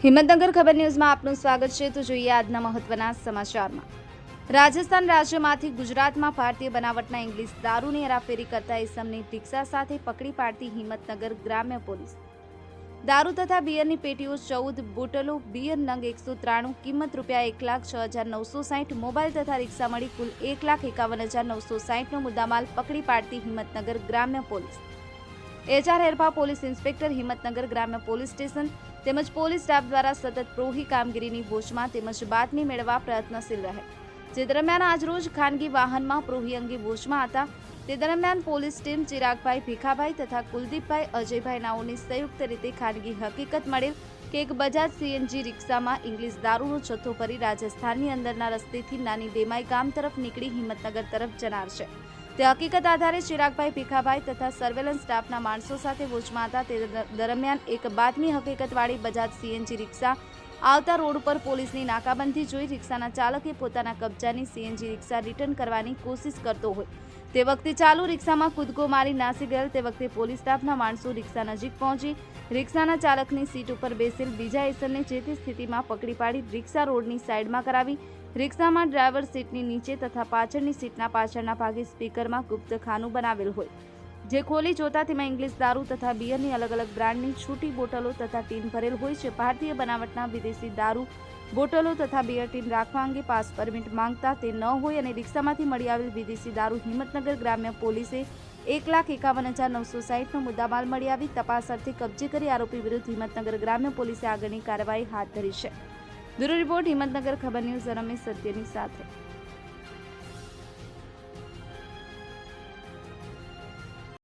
હિંમતનગર ખબર ન્યૂઝમાં આપનું સ્વાગત છે. તો જોઈએ આજના મહત્વના સમાચારમાં. રાજસ્થાન રાજ્યમાંથી ગુજરાતમાં ભારતીય બનાવટના ઇંગ્લિશ દારૂની હેરાફેરી કરતા ઇસમની રિક્ષા સાથે પકડી પાડતી હિંમતનગર ગ્રામ્ય પોલીસ. દારૂ તથા બિયરની પેટીઓ ચૌદ બોટલો, બિયર નંગ એકસો ત્રાણું, કિંમત રૂપિયા એક લાખ છ હજાર નવસો સાહીઠ, મોબાઈલ તથા રિક્ષા મળી કુલ એક લાખ એકાવન હજાર નવસો સાહીઠનો મુદ્દામાલ પકડી પાડતી હિંમતનગર ગ્રામ્ય police. HR Herbha police inspector Himmatnagar ગ્રામ્ય પોલીસ સ્ટેશન તેમજ પોલીસ સ્ટાફ દ્વારા સતત પ્રોહી કામગીરીની વોચમાં તેમજ બાતમી મેળવવા પ્રયત્નશીલ રહે. જે દરમિયાન આજરોજ ખાનગી વાહનમાં પ્રોહી અંગે વોચમાં હતા. તે દરમિયાન પોલીસ ટીમ ચિરાગભાઈ ભીખાભાઈ તથા કુલદીપભાઈ અજયભાઈ નાઓની સંયુક્ત રીતે ખાનગી હકીકત મળેલ કે એક બજાજ સીએનજી રિક્ષામાં ઇંગ્લિશ દારૂનો જથ્થો ભરી રાજસ્થાનની અંદરના રસ્તેથી નાની ડેમાઈ ગામ તરફ નીકળી હિંમતનગર તરફ જનાર છે. તે હકીકત આધારે ચિરાગભાઈ ભીખાભાઈ તથા સર્વેલન્સ સ્ટાફના માણસો સાથે વોચમાં હતા. તે દરમિયાન એક બાતમી હકીકતવાળી બજાજ સીએનજી રિક્ષા આવતા રોડ ઉપર પોલીસની નાકાબંધી જોઈ રિક્ષાના ચાલકે પોતાના કબજાની સીએનજી રિક્ષા રિટર્ન કરવાની કોશિશ કરતો હોય. તે વખતે ચાલુ રિક્ષામાં કૂદકો મારી નાસી ગયેલ. તે વખતે પોલીસ સ્ટાફના માણસો રિક્ષા નજીક પહોંચી. રિક્ષાના ચાલકની સીટ ઉપર બેસેલ બીજા એસરને જે તે સ્થિતિમાં પકડી પાડી રિક્ષા રોડની સાઈડમાં કરાવી. રિક્ષામાં ડ્રાઈવર સીટની નીચે તથા પાછળની સીટના પાછળના ભાગે સ્પીકરમાં ગુપ્ત ખાનું બનાવેલ હોય. જે ખોલી જોતા તેમાં ઇંગ્લિશ દારૂ તથા બિયરની અલગ અલગ બ્રાન્ડની છૂટી બોટલો તથા ટીન ભરેલ હોય છે. ભારતીય બનાવટના વિદેશી દારૂ બોટલો તથા બિયર ટીન રાખવા અંગે પાસ પરમિટ માંગતા તે ન હોય અને રિક્ષામાંથી મળી આવેલ વિદેશી દારૂ હિંમતનગર ગ્રામ્ય પોલીસે એક લાખ એકાવન હજાર નવસો સાહીઠનો મુદ્દામાલ મળી આવી. તપાસ અર્થે કબજે કરી આરોપી વિરુદ્ધ હિંમતનગર ગ્રામ્ય પોલીસે આગળની કાર્યવાહી હાથ ધરી છે. બ્યુરો રિપોર્ટ હિંમતનગર ખબર ન્યૂઝ રમેશ સત્યની સાથે.